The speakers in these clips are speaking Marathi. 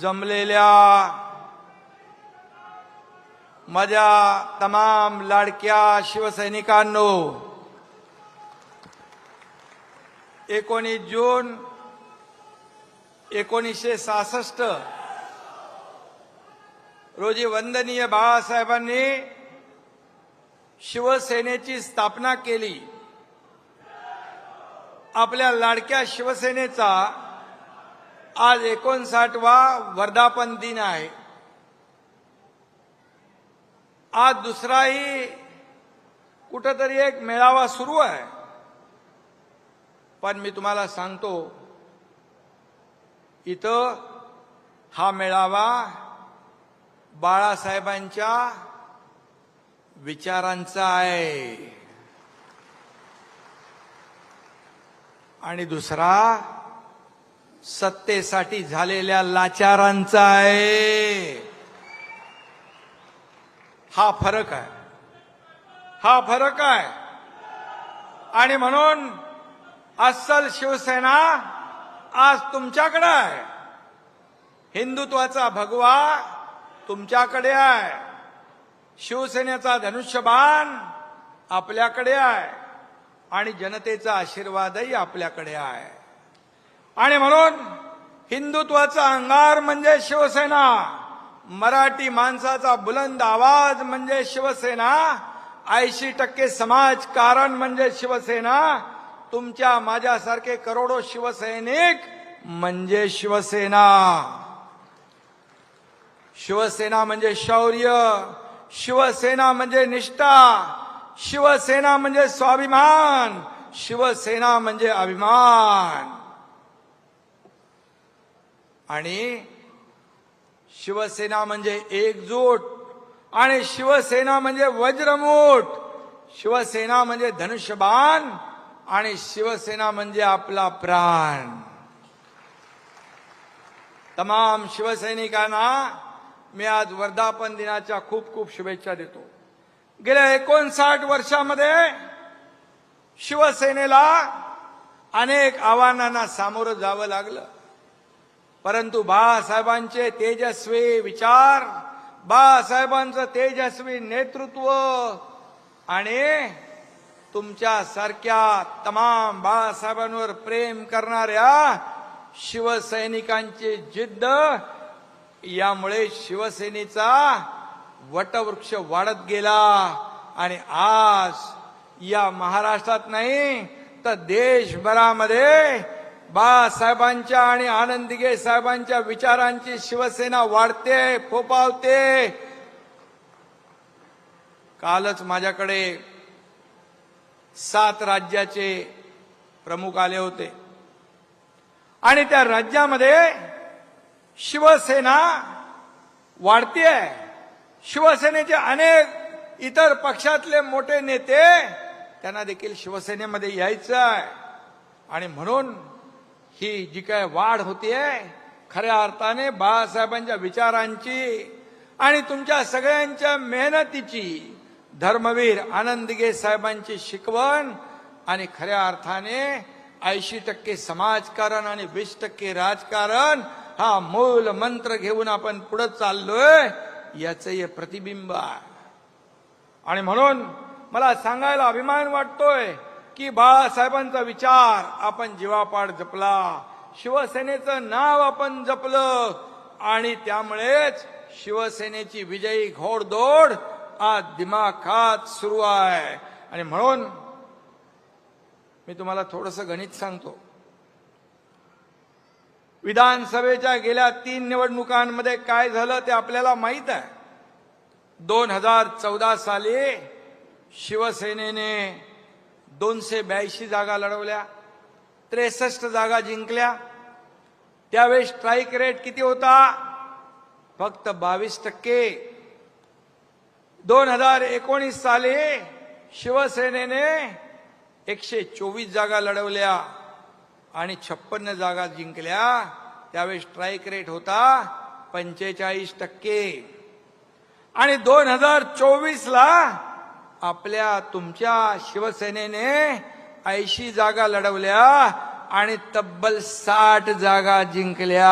जमलेल्या माझ्या तमाम लाडक्या शिवसैनिकांनो एकोणीस जून एकोणीसशे सहासष्ट रोजी वंदनीय बाळासाहेबांनी शिवसेनेची स्थापना केली. आपल्या लाडक्या शिवसेनेचा आज एकोणसाठवा वर्धापन दिन आहे. आज दुसराही कुठंतरी एक मेळावा सुरू आहे. पण मी तुम्हाला सांगतो इथं हा मेळावा बाळासाहेबांच्या विचारांचा आहे. आणि दुसरा सत्तेसाठी झालेल्या लाचारांचा आहे. हा फरक आहे. हा फरक आहे. आणि म्हणून अस्सल शिवसेना आज तुमच्याकडे आहे. हिंदुत्वाचा भगवा तुमच्याकडे आहे. शिवसेनेचा धनुष्यबाण आपल्याकडे आहे. आणि जनतेचा आशीर्वादही आपल्याकडे आहे. आणि म्हणून हिंदुत्वाचा अंगार म्हणजे शिवसेना मराठी माणसाचा बुलंद आवाज म्हणजे शिवसेना ऐंशी टक्के समाज कारण म्हणजे शिवसेना तुमच्या माझ्यासारखे करोडो शिवसैनिक म्हणजे शिवसेना. शिवसेना म्हणजे शौर्य शिवसेना म्हणजे निष्ठा शिवसेना म्हणजे स्वाभिमान शिवसेना म्हणजे अभिमान. आणि शिवसेना म्हणजे एकजूट आणि शिवसेना म्हणजे वज्रमूठ शिवसेना म्हणजे धनुष्यबाण आणि शिवसेना म्हणजे आपला प्राण. तमाम शिवसैनिकांना मी आज वर्धापन दिनाच्या खूप खूप शुभेच्छा देतो. गेल्या एकोणसाठ वर्षामध्ये शिवसेनेला अनेक आव्हानांना सामोरं जावं लागलं. परंतु बाळासाहेबांचे तेजस्वी विचार बाळासाहेबांचं तेजस्वी नेतृत्व आणि तुमच्या सारख्या तमाम बाळासाहेबांवर प्रेम करणाऱ्या शिवसैनिकांची जिद्द यामुळे शिवसेनेचा वटवृक्ष वाढत गेला. आणि आज या महाराष्ट्रात नाही तर देशभरामध्ये बाळासाहेबांच्या आणि आनंदीगे साहेबांच्या विचारांची शिवसेना वाढते फोपावते. कालच माझ्याकडे सात राज्याचे प्रमुख आले होते. आणि त्या राज्यामध्ये शिवसेना वाढतीये. शिवसेनेचे अनेक इतर पक्षातले मोठे नेते त्यांना देखील शिवसेनेमध्ये यायचं आहे आणि म्हणून ही जी काय वाढ होतीये खऱ्या अर्थाने बाळासाहेबांच्या विचारांची आणि तुमच्या सगळ्यांच्या मेहनतीची. धर्मवीर आनंदगे साहेबांची शिकवण आणि खऱ्या अर्थाने ऐंशी टक्के समाजकारण आणि वीस टक्के राजकारण हा मूल मंत्र घेऊन आपण पुढे चाललोय याचं हे प्रतिबिंब आहे. आणि म्हणून मला सांगायला अभिमान वाटतोय की बाळासाहेबांचा विचार आपण जीवापाड जपला. शिवसेनेचं नाव आपण जपलं. आणि त्यामुळेच शिवसेनेची विजयी घोडदौड आज दिमाखात सुरू आहे. आणि म्हणून मी तुम्हाला थोडस गणित सांगतो. विधानसभेच्या गेल्या तीन निवडणुकांमध्ये काय झालं ते आपल्याला माहीत आहे. दोन हजार चौदा साली शिवसेनेने दोनशे ब्याऐंशी जागा लढवल्या त्रेसष्ट जागा जिंकल्या. त्यावेळेस स्ट्राईक रेट किती होता? फक्त बावीस टक्के. दोन हजार एकोणीस साली शिवसेनेने एकशे चोवीस जागा लढवल्या आणि छप्पन्न जागा जिंकल्या. त्यावेळेस स्ट्राईक रेट होता पंचेचाळीस टक्के. आणि दोन हजार चोवीसला आपल्या तुमच्या शिवसेनेने ऐंशी जागा लढवल्या आणि तब्बल साठ जागा जिंकल्या.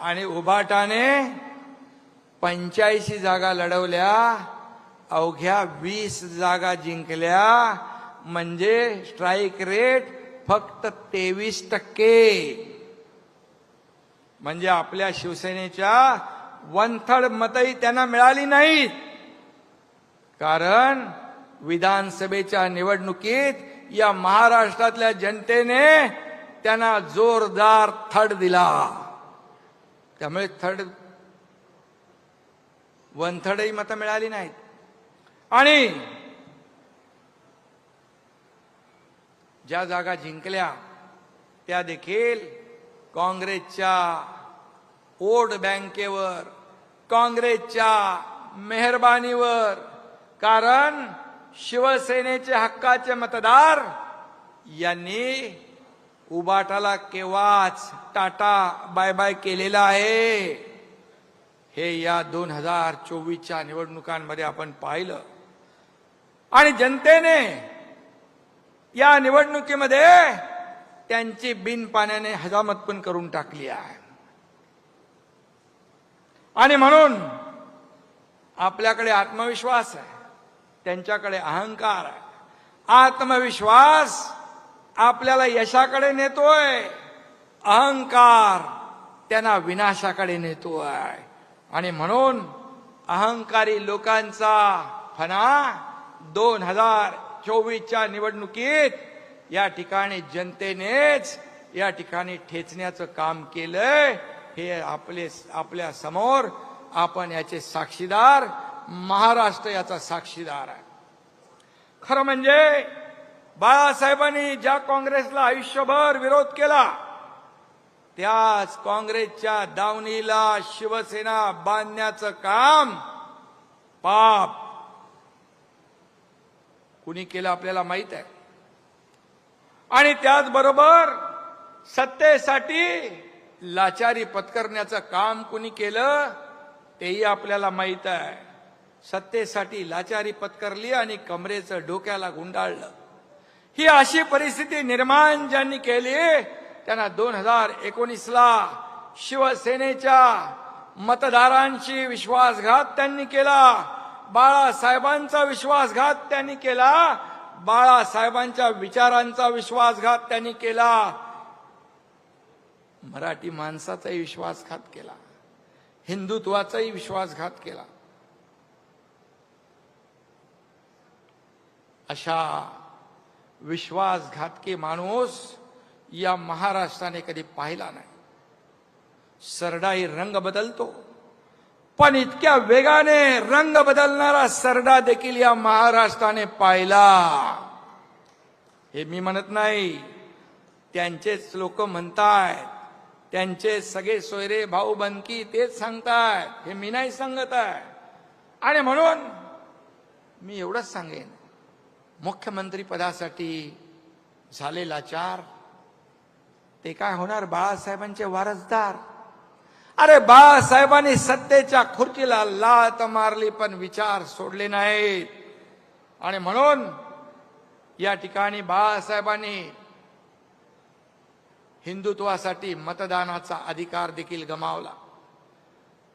आणि उभाटाने पंच्याऐंशी जागा लढवल्या अवघ्या वीस जागा जिंकल्या. म्हणजे स्ट्राईक रेट फक्त तेवीस टक्के. म्हणजे आपल्या शिवसेनेच्या वन थर्ड मतही त्यांना मिळाली नाहीत. कारण विधानसभेच्या निवडणुकीत या महाराष्ट्रातल्या जनतेने त्यांना जोरदार थड दिला. त्यामुळे थड वन थर्डही मतं मिळाली नाहीत. आणि ज्या जागा जिंकल्या त्या देखील काँग्रेसच्या वोट बँकेवर काँग्रेसच्या मेहरबानीवर कारण शिवसेनेचे हक्काचे मतदार यांनी उबाटाला केव्हाच टाटा बाय बाय केलेला आहे. हे या दोन हजार चोवीसच्या निवडणुकांमध्ये आपण पाहिलं. आणि जनतेने या निवडणुकीमध्ये त्यांची बिन पाण्याने हजामत पण करून टाकली आहे. आणि म्हणून आपल्याकडे आत्मविश्वास आहे. त्यांच्याकडे अहंकार आत्मविश्वास आपल्याला यशाकडे नेतोय. अहंकार त्यांना विनाशाकडे नेतोय. आणि म्हणून अहंकारी लोकांचा फणा दोन हजार चोवीसच्या निवडणुकीत या ठिकाणी जनतेनेच या ठिकाणी ठेचण्याचं काम केलंय. हे आपले आपल्यासमोर आपण याचे साक्षीदार महाराष्ट्र याचा साक्षीदार आहे. खरं म्हणजे बाळासाहेबांनी ज्या काँग्रेसला आयुष्यभर विरोध केला त्याच काँग्रेसच्या दावणीला शिवसेना बांधण्याचं काम पाप कुणी केलं आपल्याला माहीत आहे. आणि त्याचबरोबर सत्तेसाठी लाचारी पत्करण्याचं काम कुणी केलं तेही आपल्याला माहीत आहे. सत्तेसाठी लाचारी पत्करली आणि कमरेचं डोक्याला गुंडाळलं. ही अशी परिस्थिती निर्माण ज्यांनी केली त्यांना दोन हजार एकोणीसला शिवसेनेच्या मतदारांशी विश्वासघात त्यांनी केला. बाळासाहेबांचा विश्वासघात त्यांनी केला. बाळासाहेबांच्या विचारांचा विश्वासघात त्यांनी केला. मराठी माणसाचाही विश्वासघात केला. हिंदुत्वाचाही विश्वासघात केला. अशा विश्वासघातकी माणूस या महाराष्ट्राने कधी पाहिला नाही. सरडाई रंग बदलतो. पण इतक्या वेगाने रंग बदलणारा सरडा देखील या महाराष्ट्राने पाहिला. हे मी म्हणत नाही. त्यांचेच लोक म्हणतायत. त्यांचे सगळे सोयरे भाऊ बनकी तेच सांगतायत. हे मी नाही सांगत आहे. आणि म्हणून मी एवढंच सांगेन. मुख्यमंत्री पदासाठी चार. ते काय होणार? बाळासाहेबांचे वारसदार. अरे बाळासाहेबांनी सत्तेच्या खुर्चीला लात मारली पण विचार सोडले नाहीत. आणि म्हणून या ठिकाणी बाळासाहेबांनी हिंदुत्वासाठी मतदानाचा अधिकार देखील गमावला.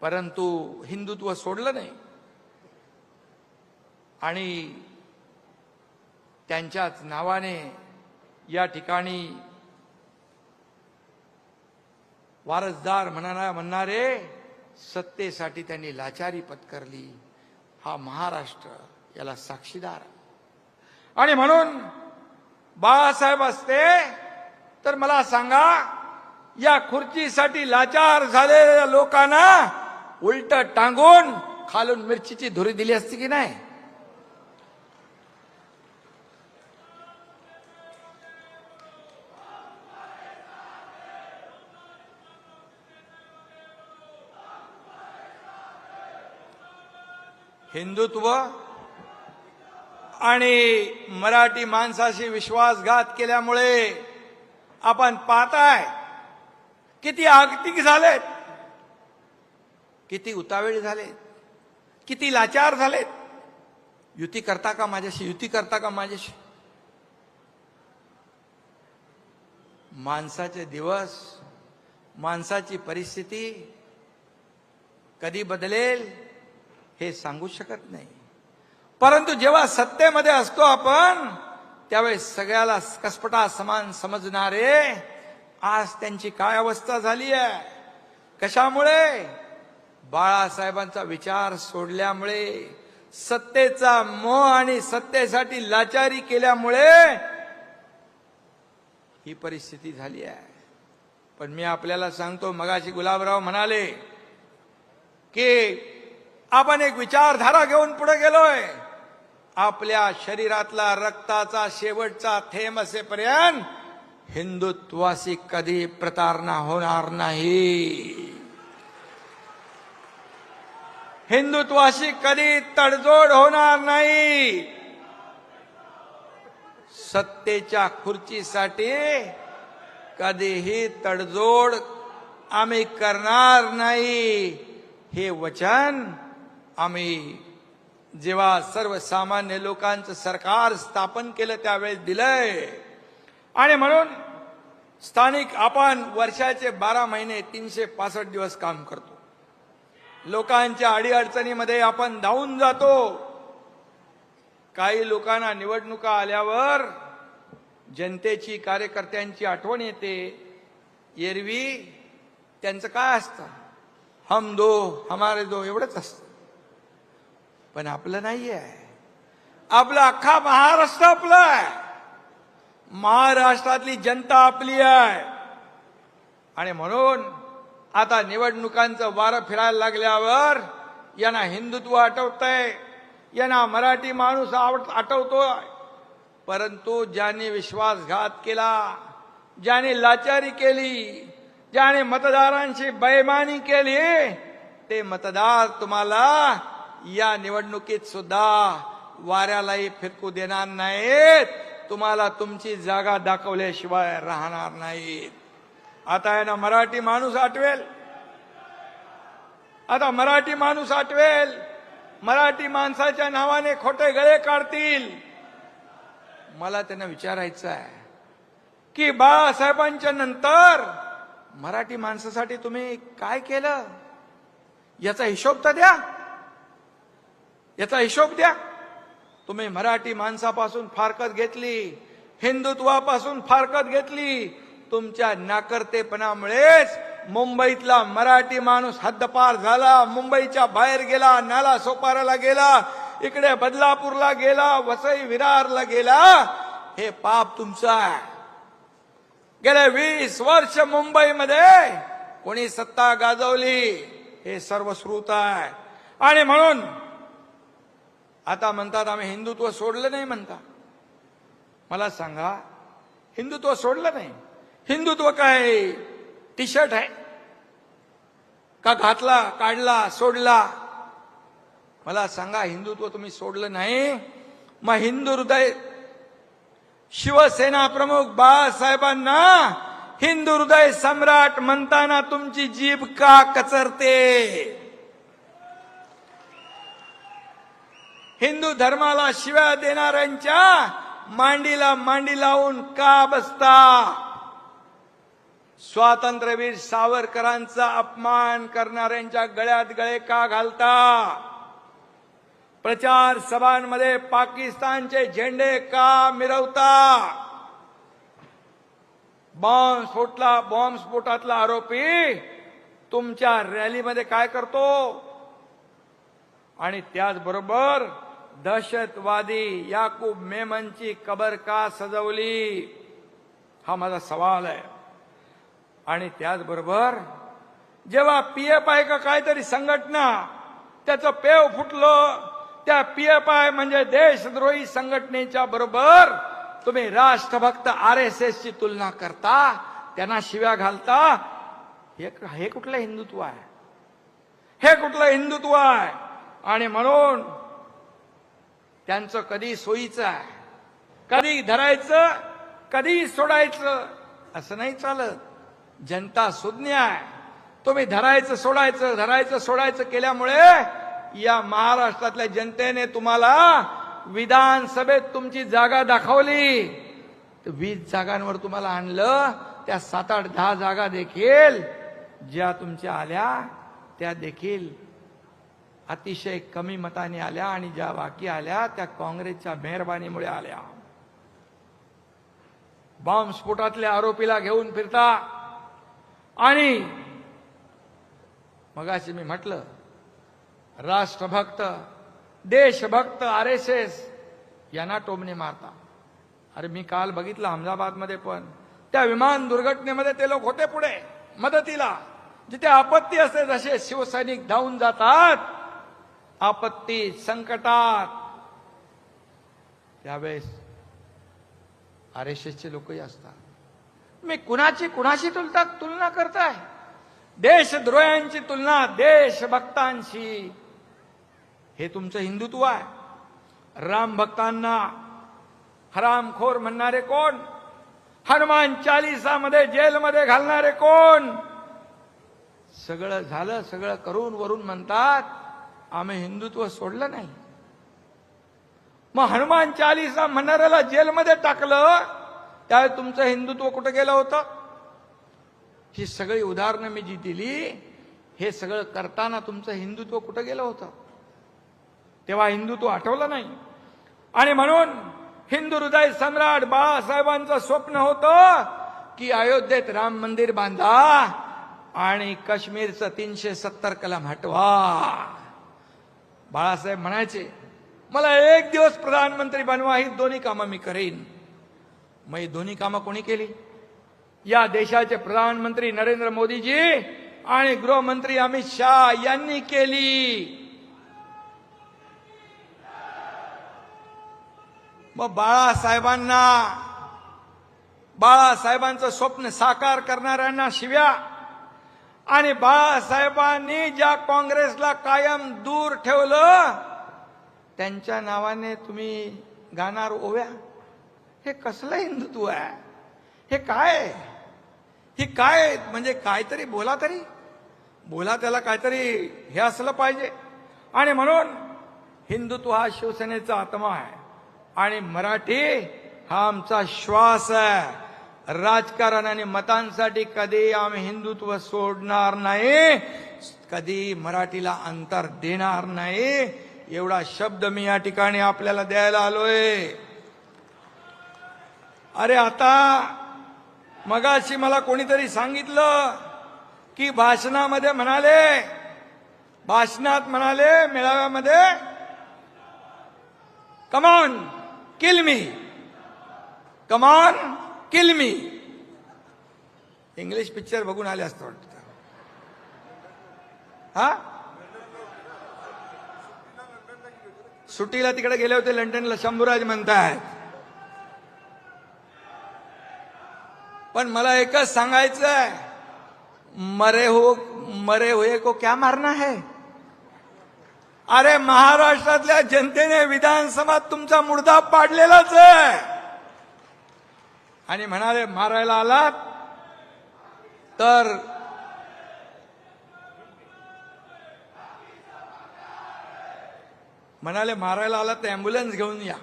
परंतु हिंदुत्व सोडलं नाही. आणि त्यांच्याच नावाने या ठिकाणी वारसदार म्हणा म्हणणारे सत्तेसाठी त्यांनी लाचारी पत्करली. हा महाराष्ट्र याला साक्षीदार. आणि म्हणून बाळासाहेब असते तर मला सांगा या खुर्चीसाठी लाचार झालेल्या लोकांना उलट टांगून खालून मिरचीची धुरी दिली असती की नाही? हिंदुत्व आणि मराठी माणसाशी विश्वासघात केल्यामुळे आपण पाहताय किती आगतिक झालेत किती उतावेळी झालेत किती लाचार झालेत. युती करता का माझ्याशी? युती करता का माझ्याशी? माणसाचे दिवस माणसाची परिस्थिती कधी बदलेल? हे सांगू शकत नाही. परंतु जेव्हा सत्तेमध्ये असतो आपण त्यावेळेस सगळ्याला कसपटा समान समजणारे आज त्यांची काय अवस्था झाली आहे? कशामुळे? बाळासाहेबांचा विचार सोडल्यामुळे सत्तेचा मोह आणि सत्तेसाठी लाचारी केल्यामुळे ही परिस्थिती झाली आहे. पण मी आपल्याला सांगतो मगाशी गुलाबराव म्हणाले की आपण एक विचारधारा घेऊन पुढे गेलोय. आपल्या शरीरातला रक्ताचा शेवटचा थेंब असेपर्यंत हिंदुत्वाशी कधी प्रतारणा होणार नाही. हिंदुत्वाशी कधी तडजोड होणार नाही. सत्तेच्या खुर्चीसाठी कधीही तडजोड आम्ही करणार नाही. हे वचन आम्ही जेव्हा सर्वसामान्य लोकांचं सरकार स्थापन केलं त्यावेळेस दिलंय. आणि म्हणून स्थानिक आपण वर्षाचे बारा महिने तीनशे पासष्ट दिवस काम करतो. लोकांच्या अडीअडचणीमध्ये आपण धावून जातो. काही लोकांना निवडणुका आल्यावर जनतेची कार्यकर्त्यांची आठवण येते. एरवी त्यांचं काय असतं? हम दो हमारे दो एवढंच असतं. पण आपलं नाही आहे आपलं अख्खा महाराष्ट्र आपलं आहे महाराष्ट्रातली जनता आपली आहे. आणि म्हणून आता निवडणुकांचं वारं फिरायला लागल्यावर यांना हिंदुत्व आठवतंय. यांना मराठी माणूस आवड आठवतोय. परंतु ज्यांनी विश्वासघात केला ज्याने लाचारी केली ज्याने मतदारांशी बैमानी केली ते मतदार तुम्हाला या निवडणुकीत सुद्धा वाऱ्यालाही फिरकू देणार नाहीत. तुम्हाला तुमची जागा दाखवल्याशिवाय राहणार नाहीत. आता आहे ना मराठी माणूस आठवेल. आता मराठी माणूस आठवेल. मराठी माणसाच्या नावाने खोटे गळे काढतील. मला त्यांना विचारायचं आहे की बाळासाहेबांच्या नंतर मराठी माणसासाठी तुम्ही काय केलं? याचा हिशोब तर द्या. याचा हिशोब द्या. तुम्ही मराठी माणसापासून फारकत घेतली हिंदुत्वापासून फारकत घेतली तुमच्या नाकर्तेपणामुळेच मुंबईतला मराठी माणूस हद्दपार झाला मुंबईच्या बाहेर गेला नाला सोपाराला गेला इकडे बदलापूरला गेला वसई विरारला गेला. हे पाप तुमचं आहे. गेले वीस वर्ष मुंबईमध्ये कोणी सत्ता गाजवली हे सर्व श्रुत आहे. आणि म्हणून आता म्हणतात आम्ही हिंदुत्व सोडलं नाही म्हणता मला सांगा हिंदुत्व सोडलं नाही? हिंदुत्व काय? टी शर्ट आहे. का घातला काढला सोडला? मला सांगा हिंदुत्व तुम्ही सोडलं नाही? मग हिंदू हृदय शिवसेना प्रमुख बाळासाहेबांना हिंदू हृदय सम्राट म्हणताना तुमची जीभ का कचरते? हिंदू धर्माला शिव्या देणाऱ्यांच्या मांडीला मांडी लावून का बसता? स्वातंत्र्यवीर सावरकरांचा अपमान करणाऱ्यांच्या गळ्यात गळे का घालता? प्रचार सभांमध्ये पाकिस्तानचे झेंडे का मिरवता? बॉम्ब स्फोटला बॉम्ब स्फोटातला आरोपी तुमच्या रॅलीमध्ये काय करतो? आणि त्याचबरोबर दहशतवादी याकूब मेमनची कबर का सजवली? हा माझा सवाल आहे. आणि त्याचबरोबर जेव्हा पी एफ आय का काहीतरी संघटना त्याचं पेव फुटलं त्या पी एफ आय म्हणजे देशद्रोही संघटनेच्या बरोबर तुम्ही राष्ट्रभक्त आर एस एस ची तुलना करता त्यांना शिव्या घालता हे हे कुठलं हिंदुत्व आहे? हे कुठलं हिंदुत्व आहे? आणि म्हणून त्यांचं कधी सोयीचं आहे? कधी धरायचं कधी सोडायचं? असं नाही चालत. जनता सुज्ञ आहे. तुम्ही धरायचं सोडायचं धरायचं सोडायचं केल्यामुळे या महाराष्ट्रातल्या जनतेने तुम्हाला विधानसभेत तुमची जागा दाखवली. वीस जागांवर तुम्हाला आणलं त्या सात आठ दहा जागा देखील ज्या तुमच्या आल्या त्या देखील अतिशय कमी मताने आल्या आणि ज्या बाकी आल्या त्या काँग्रेसच्या मेहरबानीमुळे आल्या. बॉम्बस्फोटातल्या आरोपीला घेऊन फिरता. आणि मगाशी मी म्हटलं राष्ट्रभक्त देशभक्त आर एस एस यांना टोमणे मारता अरे मी काल बघितलं अहमदाबादमध्ये पण. त्या विमान दुर्घटनेमध्ये ते लोक होते पुढे मदतीला. जिथे आपत्ती असते जसे शिवसैनिक धावून जातात. आपत्ती संकटात. त्यावेळेस आर एस एसचे लोकही असतात. मी कुणाची कुणाशी तुलता तुलना करताय? देशद्रोह्यांची तुलना देशभक्तांशी. हे तुमचं हिंदुत्व आहे. राम भक्तांना हरामखोर म्हणणारे कोण? हनुमान चालिसामध्ये जेलमध्ये घालणारे कोण? सगळं झालं सगळं करून वरून म्हणतात आम्ही हिंदुत्व सोडलं नाही. मग हनुमान चालीसा म्हणणाऱ्याला जेलमध्ये टाकलं त्यावेळी तुमचं हिंदुत्व कुठं गेलं होतं? ही सगळी उदाहरणं मी जी दिली हे सगळं करताना तुमचं हिंदुत्व कुठं गेलं होतं? तेव्हा हिंदुत्व आठवलं नाही. आणि म्हणून हिंदू हृदय सम्राट बाळासाहेबांचं स्वप्न होतं की अयोध्येत राम मंदिर बांधा आणि काश्मीरचं तीनशे सत्तर कलम हटवा. बाळासाहेब म्हणायचे मला एक दिवस प्रधानमंत्री बनवा ही दोन्ही कामं मी करेन. मग ही दोन्ही कामं कोणी केली? या देशाचे प्रधानमंत्री नरेंद्र मोदीजी आणि गृहमंत्री अमित शाह यांनी केली. मग बाळासाहेबांना बाळासाहेबांचं स्वप्न साकार करणाऱ्यांना शिव्या. आणि बाळासाहेबांनी ज्या काँग्रेसला कायम दूर ठेवलं त्यांच्या नावाने तुम्ही गाणार ओव्या. हे कसलं हिंदुत्व आहे? हे काय? ही काय? म्हणजे काहीतरी बोला तरी. बोला त्याला काहीतरी हे असलं पाहिजे. आणि म्हणून हिंदुत्व हा शिवसेनेचा आत्मा आहे. आणि मराठी हा आमचा श्वास आहे. राजकारण आणि मतांसाठी कधी आम्ही हिंदुत्व सोडणार नाही. कधी मराठीला अंतर देणार नाही. एवढा शब्द मी या ठिकाणी आपल्याला द्यायला आलोय. अरे आता मगाशी मला कोणीतरी सांगितलं की भाषणामध्ये म्हणाले भाषणात म्हणाले मेळाव्यामध्ये come on kill me come on kill me English picture बघून आले असतं वाटतं. हा? सुट्टीला तिकडे गेले होते लंडनला शंभूराज म्हणतायत. पण मला एकच सांगायचं आहे मरे हो मरे होये को क्या मारना है? अरे महाराष्ट्रातल्या जनतेने विधानसभात तुमचा मुर्दा पाडलेलाच आहे. आणि म्हणाले मारायला आलात? तर म्हणाले मारायला आलात तर अँब्युलन्स घेऊन या.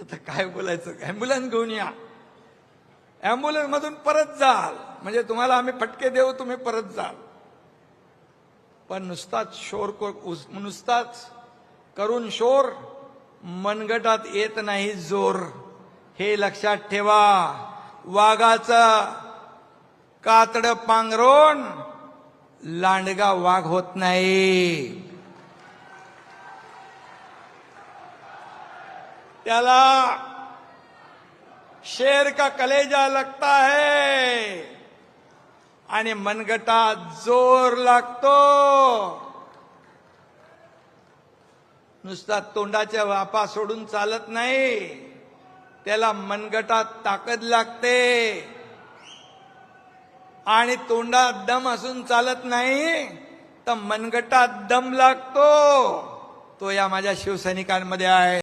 आता काय बोलायचं? अँब्युलन्स घेऊन या. अँब्युलन्स मधून परत जाल. म्हणजे तुम्हाला आम्ही फटके देऊ तुम्ही परत जाल. पण नुसताच शोर को- नुसताच करून शोर मनगटात येत नाही जोर. हे लक्षात ठेवा. वाघाचं कातड पांघरून लांडगा वाघ होत नाही. त्याला शेर का कलेजा लगता है आणि मनगटा जोर लागतो. नुसता तोंडाच्या वापा सोडून चालत नाही. त्याला मनगटात ताकद लागते. आणि तोंडात दम असून चालत नाही तर मनगटात दम लागतो. तो या माझ्या शिवसैनिकांमध्ये आहे.